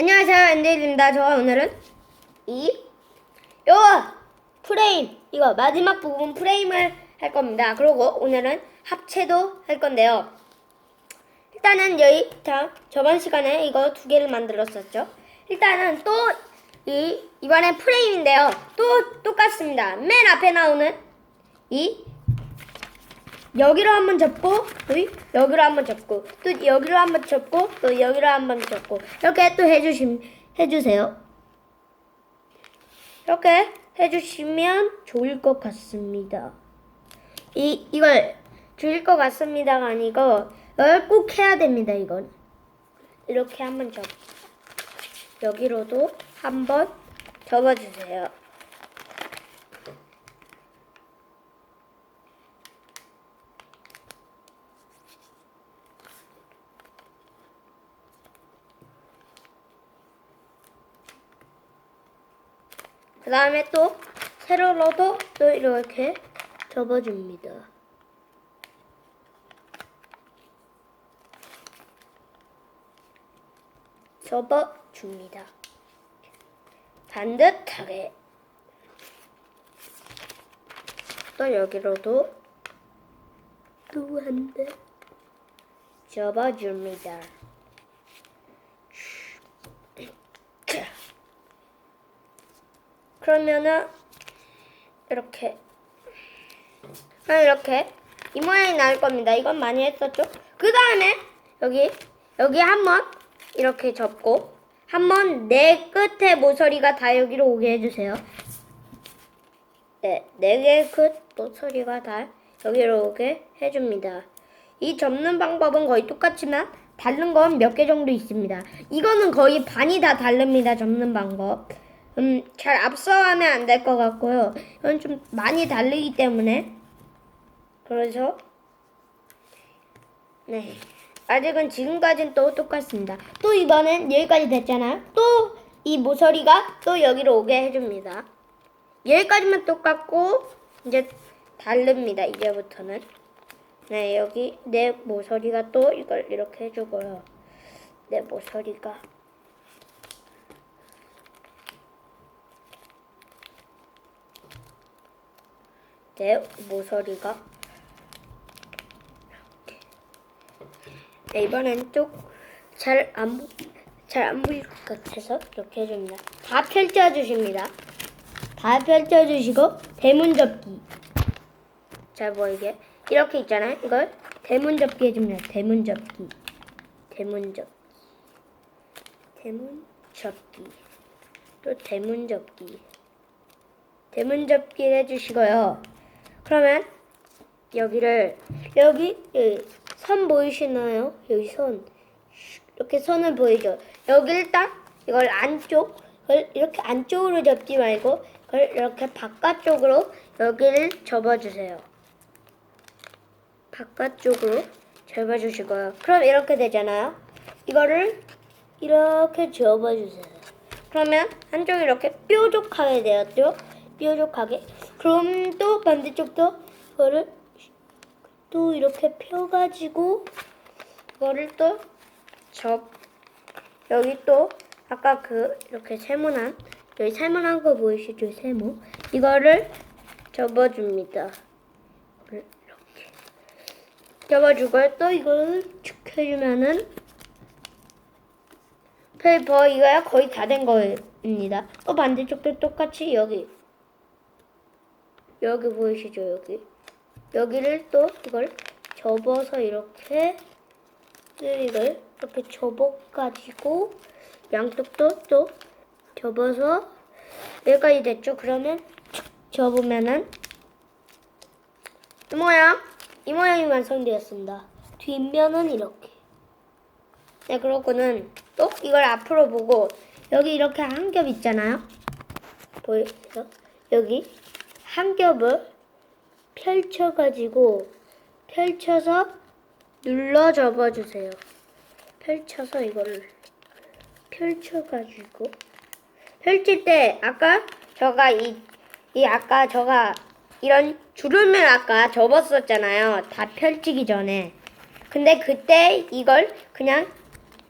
안녕하세요 엔젤입니다. 저 오늘은 이요 프레임 이거 마지막 부분 프레임을 할 겁니다. 그리고 오늘은 합체도 할 건데요. 일단은 여기 자 저번 시간에 이거 두 개를 만들었었죠. 일단은 또 이 이번엔 프레임인데요. 또 똑같습니다. 맨 앞에 나오는 이 여기로 한 번 접고 또 이- 여기로 한 번 접고 또 여기로 한 번 접고 또 여기로 한 번 접고 이렇게 또 해주심 해주세요. 이렇게 해주시면 좋을 것 같습니다. 이 이걸 좋을 것 같습니다가 아니고 이걸 꼭 해야 됩니다. 이건 이렇게 한 번 접 여기로도 한 번 접어주세요. 그 다음에 또 세로로도 또 이렇게 접어줍니다. 접어줍니다. 반듯하게 또 여기로도 또한대 접어줍니다. 그러면은 이렇게 아, 이렇게 이 모양이 나올 겁니다. 이건 많이 했었죠. 그 다음에 여기 여기 한번 이렇게 접고 한번 내 끝에 모서리가 다 여기로 오게 해주세요. 네, 네 개의 끝 모서리가 다 여기로 오게 해줍니다. 이 접는 방법은 거의 똑같지만 다른 건 몇 개 정도 있습니다. 이거는 거의 반이 다 다릅니다. 접는 방법. 음, 잘 앞서가면 안 될 것 같고요. 이건 좀 많이 다르기 때문에. 그래서, 네. 아직은 지금까지는 또 똑같습니다. 또 이번엔 여기까지 됐잖아요. 또 이 모서리가 또 여기로 오게 해줍니다. 여기까지만 똑같고, 이제 다릅니다. 이제부터는. 네, 여기 내 모서리가 또 이걸 이렇게 해주고요. 내 모서리가. 내 모서리가 네, 이번엔 쪽잘안 잘안 보일 것 같아서 이렇게 해줍니다. 다 펼쳐 주십니다. 다 펼쳐 주시고 대문 접기 잘 보이게 이렇게 있잖아요. 이걸 대문 접기 해줍니다. 대문 접기 대문 접기 대문 접기 또 대문 접기 대문 접기를 해주시고요. 그러면 여기를 여기, 여기 선 보이시나요? 여기 선 슉, 이렇게 선을 보이죠. 여기를 딱 이걸 안쪽 이걸 이렇게 안쪽으로 접지 말고 이걸 이렇게 바깥쪽으로 여기를 접어주세요. 바깥쪽으로 접어주시고요. 그럼 이렇게 되잖아요. 이거를 이렇게 접어주세요. 그러면 한쪽이 이렇게 뾰족하게 되었죠? 뾰족하게. 그럼 또 반대쪽도 이거를 또 이렇게 펴가지고 이거를 또 접 여기 또 아까 그 이렇게 세모난 여기 세모난 거 보이시죠? 세모 이거를 접어줍니다. 이렇게 접어주고 또 이거를 축 해주면은 페이퍼 이거야 거의 다 된 거입니다. 또 반대쪽도 똑같이 여기 여기 보이시죠 여기? 여기를 또 이걸 접어서 이렇게 이걸 이렇게 접어가지고 양쪽도 또 접어서 여기까지 됐죠? 그러면 쭉 접으면은 이 모양 이 모양이 완성되었습니다. 뒷면은 이렇게. 네 그러고는 또 이걸 앞으로 보고 여기 이렇게 한 겹 있잖아요? 보이세요? 여기 한 겹을 펼쳐가지고 펼쳐서 눌러 접어주세요. 펼쳐서 이거를 펼쳐가지고 펼칠 때 아까 저가 이, 이 아까 저가 이런 주름을 아까 접었었잖아요. 다 펼치기 전에. 근데 그때 이걸 그냥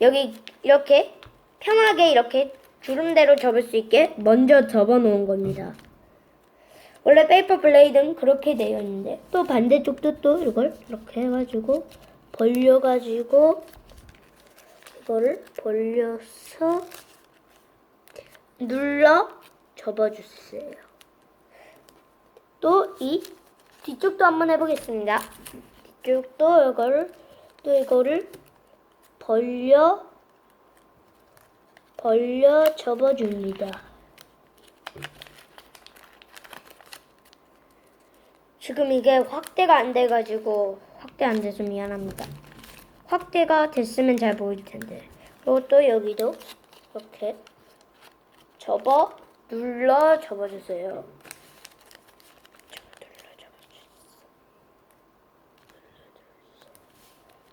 여기 이렇게 편하게 이렇게 주름대로 접을 수 있게 먼저 접어 놓은 겁니다. 원래 페이퍼 블레이드는 그렇게 되어 있는데 또 반대쪽도 또 이걸 이렇게 해가지고 벌려가지고 이거를 벌려서 눌러 접어주세요. 또 이 뒤쪽도 한번 해보겠습니다. 뒤쪽도 이거를 또 이거를 벌려 벌려 접어줍니다. 지금 이게 확대가 안 돼가지고 확대 안 돼서 미안합니다. 확대가 됐으면 잘 보일 텐데. 그리고 또 여기도 이렇게 접어 눌러 접어주세요.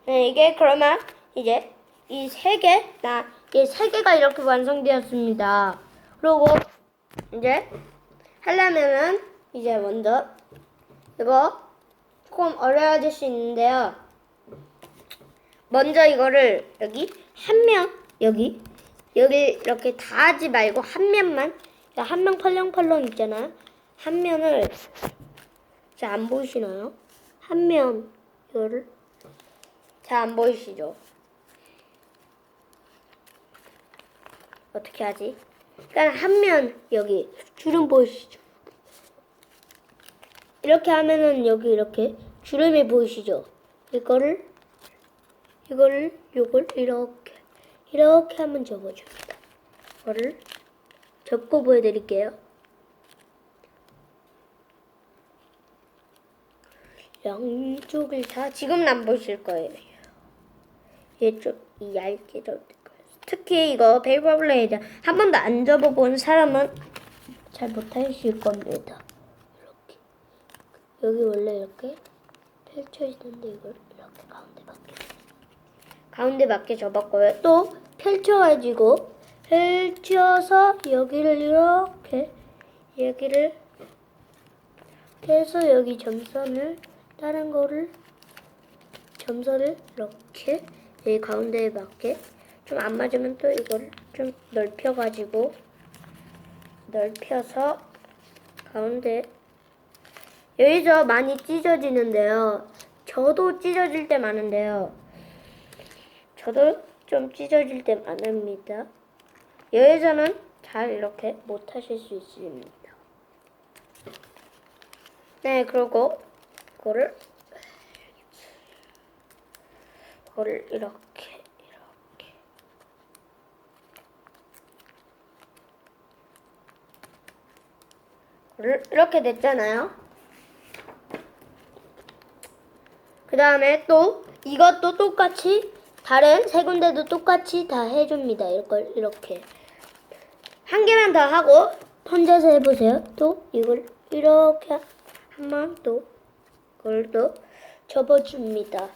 네, 이게 그러면 이제 이 세 개, 나, 이 세 개가 이렇게 완성되었습니다. 그리고 이제 하려면은 이제 먼저 이거 조금 어려워질 수 있는데요. 먼저 이거를 여기 한 명, 여기, 여기 이렇게 다 하지 말고 한 면만, 한 명 펄렁펄렁 있잖아요. 한 면을, 자, 안 보이시나요? 한 면, 이거를, 자, 안 보이시죠? 어떻게 하지? 그러니까 한 면, 여기, 주름 보이시죠? 이렇게 하면은 여기 이렇게 주름이 보이시죠? 이거를 이거를 요걸 이렇게 이렇게 한번 접어줍니다. 이거를 접고 보여드릴게요. 양쪽을 다 지금은 안 보실 거예요. 이쪽 이 얇게 접을 거예요. 특히 이거 페이퍼 블레이드 한 번도 안 접어본 사람은 잘 못하실 겁니다. 여기 원래 이렇게 펼쳐 있는데 이걸 이렇게 가운데 맞게 가운데 맞게 접었고요. 또 펼쳐가지고 펼쳐서 여기를 이렇게 여기를 해서 여기 점선을 다른 거를 점선을 이렇게 여기 가운데에 맞게 좀 안 맞으면 또 이거를 좀 넓혀가지고 넓혀서 가운데 여기서 많이 찢어지는데요. 저도 찢어질 때 많은데요. 저도 좀 찢어질 때 많습니다. 여기서는 잘 이렇게 못 하실 수 있습니다. 네, 그리고 이거를 이거를 이렇게 이렇게 이거를 이렇게 됐잖아요. 그 다음에 또 이것도 똑같이 다른 세 군데도 똑같이 다 해줍니다. 이걸 이렇게 한 개만 더 하고 혼자서 해보세요. 또 이걸 이렇게 한번 또 이걸 또 접어줍니다.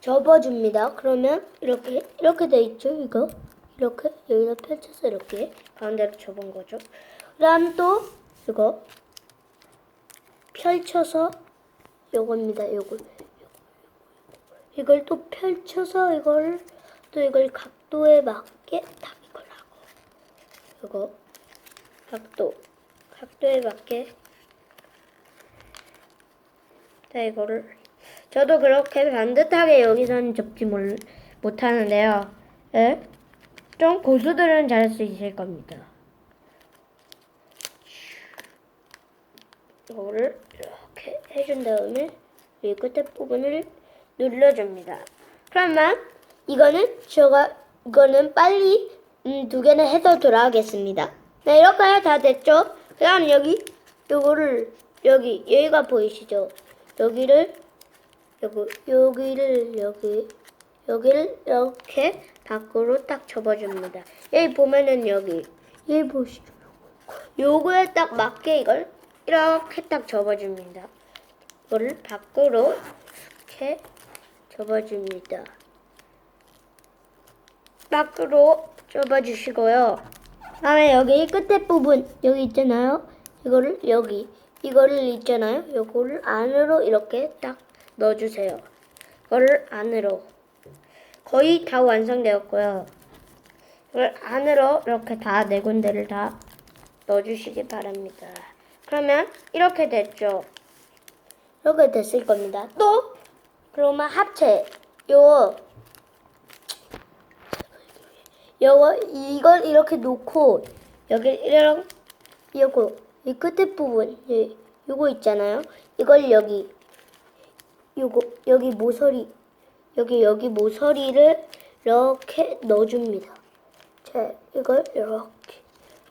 접어줍니다. 그러면 이렇게 이렇게 돼 있죠. 이거 이렇게 여기다 펼쳐서 이렇게 가운데로 접은 거죠. 그다음 또 이거 펼쳐서 요겁니다. 요걸 이걸 또 펼쳐서 이걸 또 이걸 각도에 맞게 딱 이걸 하고 이거 각도 각도에 맞게 자 이거를 저도 그렇게 반듯하게 여기서는 접지 못, 못하는데요. 예? 좀 고수들은 잘 할 수 있을 겁니다. 이거를 이렇게 해준 다음에 이 끝에 부분을 눌러줍니다. 그러면 이거는 제가 이거는 빨리 음, 두 개는 해서 돌아가겠습니다. 네 이렇게 다 됐죠? 그다음 여기 요거를 여기 여기가 보이시죠? 여기를 여기 여기를 여기 여기를 이렇게 밖으로 딱 접어줍니다. 여기 보면은 여기 여기 보시죠. 요거에 딱 맞게 이걸 이렇게 딱 접어줍니다. 이거를 밖으로 이렇게 접어줍니다. 밖으로 접어주시고요. 다음에 여기 끝에 부분 여기 있잖아요. 이거를 여기 이거를 있잖아요. 요거를 안으로 이렇게 딱 넣어주세요. 이거를 안으로 거의 다 완성되었고요. 이걸 안으로 이렇게 다 네 군데를 다 넣어주시기 바랍니다. 그러면 이렇게 됐죠. 이렇게 됐을 겁니다. 또 그러면 합체 요 요거 이걸 이렇게 놓고 여기 이런 요거 이 끝에 부분 이- 요거 있잖아요. 이걸 여기 요거 여기 모서리 여기 여기 모서리를 이렇게 넣어줍니다. 자 이걸 이렇게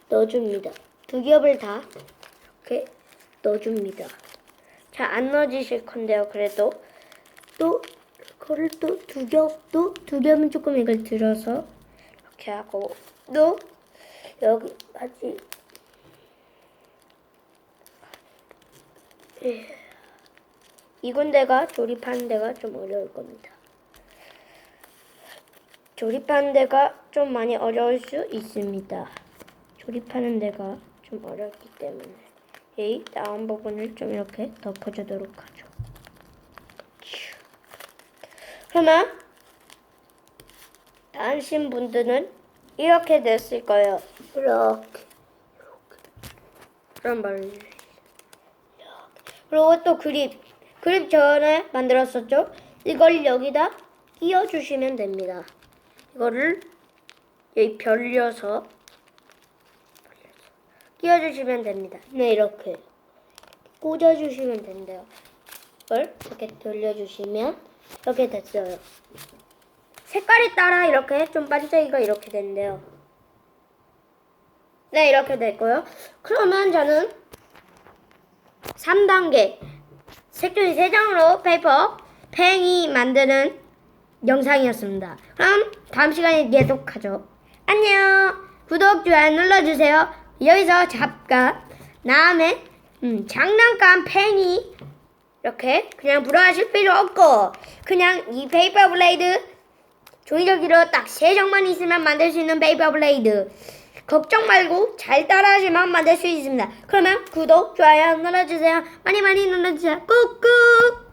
넣어줍니다. 두 겹을 다 이렇게 넣어줍니다. 자안 넣어지실 건데요. 그래도 또 그거를 또 두 겹도 두 겹은 조금 이걸 들어서 이렇게 하고 또 여기까지 예. 이 군데가 조립하는 데가 좀 어려울 겁니다. 조립하는 데가 좀 많이 어려울 수 있습니다. 조립하는 데가 좀 어렵기 때문에 이 다음 부분을 좀 이렇게 덮어주도록 하죠. 슈. 그러면 다하신 분들은 이렇게 됐을 거예요. 이렇게 그런 말을 그리고 또 그립 그립 전에 만들었었죠. 이걸 여기다 끼워 주시면 됩니다. 이거를 여기 벌려서 끼워 주시면 됩니다. 네 이렇게 꽂아 주시면 된대요. 이걸 이렇게 돌려주시면 이렇게 됐어요. 색깔에 따라 이렇게 좀 반짝이가 이렇게 된대요. 네, 이렇게 됐고요. 그러면 저는 3단계 색종이 3장으로 페이퍼 팽이 만드는 영상이었습니다. 그럼 다음 시간에 계속하죠. 안녕. 구독, 좋아요 눌러주세요. 여기서 잠깐 다음에 음, 장난감 팽이 이렇게 그냥 불어하실 필요 없고 그냥 이 페이퍼 블레이드 종이접기로 딱 세 장만 있으면 만들 수 있는 페이퍼 블레이드 걱정 말고 잘 따라하시면 만들 수 있습니다. 그러면 구독, 좋아요 눌러주세요. 많이 많이 눌러주세요. 꾹꾹